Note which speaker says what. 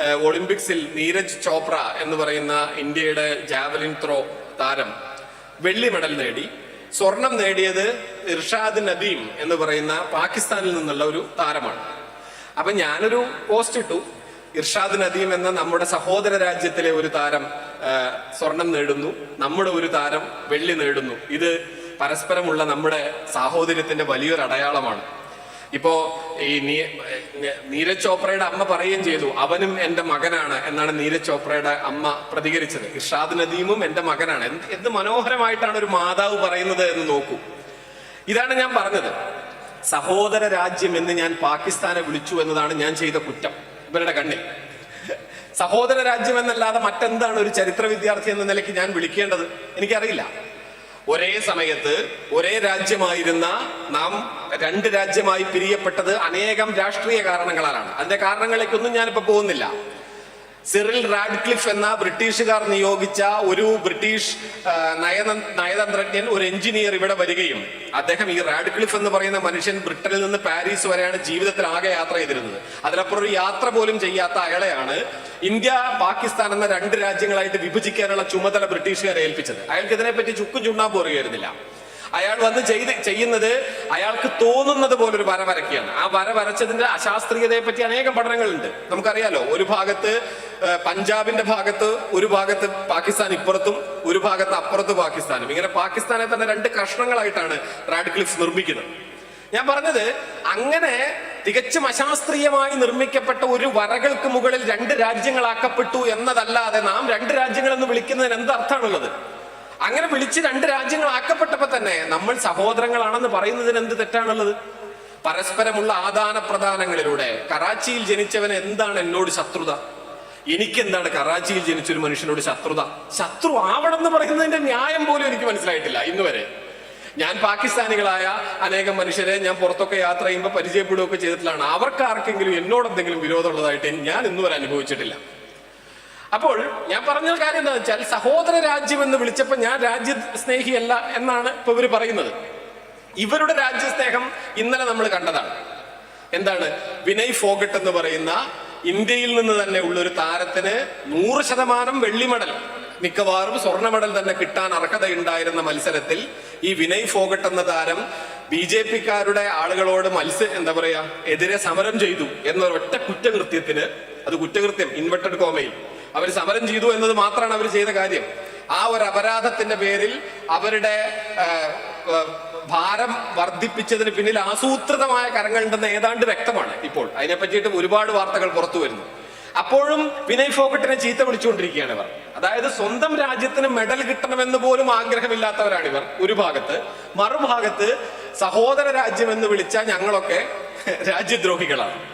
Speaker 1: ഒളിമ്പിക്സിൽ നീരജ് ചോപ്ര എന്ന് പറയുന്ന ഇന്ത്യയുടെ ജാവലിൻ ത്രോ താരം വെള്ളി മെഡൽ നേടി. സ്വർണം നേടിയത് ഇർഷാദ് നദീം എന്ന് പറയുന്ന പാകിസ്ഥാനിൽ നിന്നുള്ള ഒരു താരമാണ്. അപ്പൊ ഞാനൊരു പോസ്റ്റ് ഇട്ടു. ഇർഷാദ് നദീം എന്ന നമ്മുടെ സഹോദര രാജ്യത്തിലെ ഒരു താരം സ്വർണം നേടുന്നു. നമ്മുടെ ഒരു താരം വെള്ളി നേടുന്നു. ഇത് പരസ്പരമുള്ള നമ്മുടെ സാഹോദര്യത്തിന്റെ വലിയൊരു അടയാളമാണ്. ഇപ്പോ ഈ നീരജ് ചോപ്രയുടെ അമ്മ പറയുകയും ചെയ്തു അവനും എന്റെ മകനാണ് എന്നാണ് നീരജ് ചോപ്രയുടെ അമ്മ പ്രതികരിച്ചത്. ഇർഷാദ് നദീമും എന്റെ മകനാണ്. എന്ത് മനോഹരമായിട്ടാണ് ഒരു മാതാവ് പറയുന്നത് എന്ന് നോക്കൂ. ഇതാണ് ഞാൻ പറഞ്ഞത്. സഹോദര രാജ്യം എന്ന് ഞാൻ പാകിസ്ഥാനെ വിളിച്ചു എന്നതാണ് ഞാൻ ചെയ്ത കുറ്റം. ഇവരുടെ കണ്ണിൽ. സഹോദര രാജ്യം എന്നല്ലാതെ മറ്റെന്താണ് ഒരു ചരിത്ര വിദ്യാർത്ഥി എന്ന നിലയ്ക്ക് ഞാൻ വിളിക്കേണ്ടത് എനിക്കറിയില്ല. ഒരേ സമയത്ത് ഒരേ രാജ്യമായിരുന്ന നാം രണ്ട് രാജ്യമായി പിരിയപ്പെട്ടത് അനേകം രാഷ്ട്രീയ കാരണങ്ങളാലാണ്. അതിന്റെ കാരണങ്ങളിലേക്കൊന്നും ഞാനിപ്പോ പോകുന്നില്ല. സിറിൽ റാഡ്ക്ലിഫ് എന്ന ബ്രിട്ടീഷുകാർ നിയോഗിച്ച ഒരു ബ്രിട്ടീഷ് നയതന്ത്രജ്ഞൻ ഒരു എഞ്ചിനീയർ ഇവിടെ വരികയും അദ്ദേഹം ഈ റാഡ്ക്ലിഫ് എന്ന് പറയുന്ന മനുഷ്യൻ ബ്രിട്ടനിൽ നിന്ന് പാരീസ് വരെയാണ് ജീവിതത്തിൽ ആകെ യാത്ര ചെയ്തിരുന്നത്. അതിലപ്പുറം ഒരു യാത്ര പോലും ചെയ്യാത്ത അയാളെയാണ് ഇന്ത്യ പാകിസ്ഥാൻ എന്ന രണ്ട് രാജ്യങ്ങളായിട്ട് വിഭജിക്കാനുള്ള ചുമതല ബ്രിട്ടീഷുകാരെ ഏൽപ്പിച്ചത്. അയാൾക്ക് ഇതിനെപ്പറ്റി ചുക്കും ചുണ്ടാൻ പോരുകയായിരുന്നില്ല. അയാൾ വന്ന് ചെയ്ത് ചെയ്യുന്നത് അയാൾക്ക് തോന്നുന്നത് പോലെ ഒരു വര വരയ്ക്കുകയാണ്. ആ വര വരച്ചതിന്റെ അശാസ്ത്രീയതയെ പറ്റി അനേകം പഠനങ്ങളുണ്ട്. നമുക്കറിയാലോ ഒരു ഭാഗത്ത് പഞ്ചാബിന്റെ ഭാഗത്ത് ഒരു ഭാഗത്ത് പാകിസ്ഥാൻ ഇപ്പുറത്തും ഒരു ഭാഗത്ത് അപ്പുറത്ത് പാകിസ്ഥാനും. ഇങ്ങനെ പാകിസ്ഥാനെ തന്നെ രണ്ട് കഷ്ണങ്ങളായിട്ടാണ് റാഡ്ക്ലിഫ് നിർമ്മിക്കുന്നത്. ഞാൻ പറഞ്ഞത് അങ്ങനെ തികച്ചും അശാസ്ത്രീയമായി നിർമ്മിക്കപ്പെട്ട ഒരു വരകൾക്ക് മുകളിൽ രണ്ട് രാജ്യങ്ങളാക്കപ്പെട്ടു എന്നതല്ലാതെ നാം രണ്ട് രാജ്യങ്ങളെന്ന് വിളിക്കുന്നതിന് എന്ത് അർത്ഥമാണുള്ളത്? അങ്ങനെ വിളിച്ച് രണ്ട് രാജ്യങ്ങളാക്കപ്പെട്ടപ്പോ തന്നെ നമ്മൾ സഹോദരങ്ങളാണെന്ന് പറയുന്നതിന് എന്ത് തെറ്റാണുള്ളത്? പരസ്പരമുള്ള ആദാന പ്രദാനങ്ങളിലൂടെ കറാച്ചിയിൽ ജനിച്ചവൻ എന്താണ് എന്നോട് ശത്രുത? എനിക്കെന്താണ്? കറാച്ചിയിൽ ജനിച്ചൊരു മനുഷ്യനോട് ശത്രുത. ശത്രു ആവണം എന്ന് പറയുന്നതിന്റെ ന്യായം പോലും എനിക്ക് മനസ്സിലായിട്ടില്ല ഇന്ന് വരെ ഞാൻ പാകിസ്ഥാനികളായ അനേകം മനുഷ്യരെ ഞാൻ പുറത്തൊക്കെ യാത്ര ചെയ്യുമ്പോൾ പരിചയപ്പെടുകയൊക്കെ ചെയ്തിട്ടുള്ളതാണ്. അവർക്ക് ആർക്കെങ്കിലും എന്നോട് എന്തെങ്കിലും വിരോധമുള്ളതായിട്ട് ഞാൻ ഇന്ന് വരെ അനുഭവിച്ചിട്ടില്ല. അപ്പോൾ ഞാൻ പറഞ്ഞ കാര്യം എന്താ വെച്ചാൽ സഹോദര രാജ്യം എന്ന് വിളിച്ചപ്പോൾ ഞാൻ രാജ്യ സ്നേഹിയല്ല എന്നാണ് ഇപ്പൊ ഇവർ പറയുന്നത്. ഇവരുടെ രാജ്യസ്നേഹം ഇന്നലെ നമ്മൾ കണ്ടതാണ്. എന്താണ്? വിനയ് ഫോഗട്ട് എന്ന് പറയുന്ന ഇന്ത്യയിൽ നിന്ന് തന്നെ ഉള്ള ഒരു താരത്തിന് നൂറ് ശതമാനം വെള്ളി മെഡൽ. മിക്കവാറും സ്വർണ മെഡൽ തന്നെ കിട്ടാൻ അർഹതയുണ്ടായിരുന്ന മത്സരത്തിൽ ഈ വിനയ് ഫോഗട്ട് എന്ന താരം ബി ജെ പിക്കാരുടെ ആളുകളോട് മത്സ്യ എന്താ പറയാ എതിരെ സമരം ചെയ്തു എന്നൊരൊറ്റ കുറ്റകൃത്യത്തിന് അത് കുറ്റകൃത്യം ഇൻവെർട്ടഡ് കോമയിൽ അവർ സമരം ചെയ്തു എന്നത് മാത്രമാണ് അവർ ചെയ്ത കാര്യം. ആ ഒരു അപരാധത്തിന്റെ പേരിൽ അവരുടെ ഭാരം വർദ്ധിപ്പിച്ചതിന് പിന്നിൽ ആസൂത്രിതമായ കരങ്ങളുണ്ടെന്ന് ഏതാണ്ട് വ്യക്തമാണ് ഇപ്പോൾ. അതിനെ പറ്റിയിട്ട് ഒരുപാട് വാർത്തകൾ പുറത്തു വരുന്നു. അപ്പോഴും വിനയ് ഫോഗട്ടിനെ ചീത്ത വിളിച്ചുകൊണ്ടിരിക്കുകയാണ് ഇവർ. അതായത് സ്വന്തം രാജ്യത്തിന് മെഡൽ കിട്ടണമെന്ന് പോലും ആഗ്രഹമില്ലാത്തവരാണ് ഇവർ ഒരു ഭാഗത്ത്. മറുഭാഗത്ത് സഹോദര രാജ്യം എന്ന് വിളിച്ച ഞങ്ങളൊക്കെ രാജ്യദ്രോഹികളാണ്.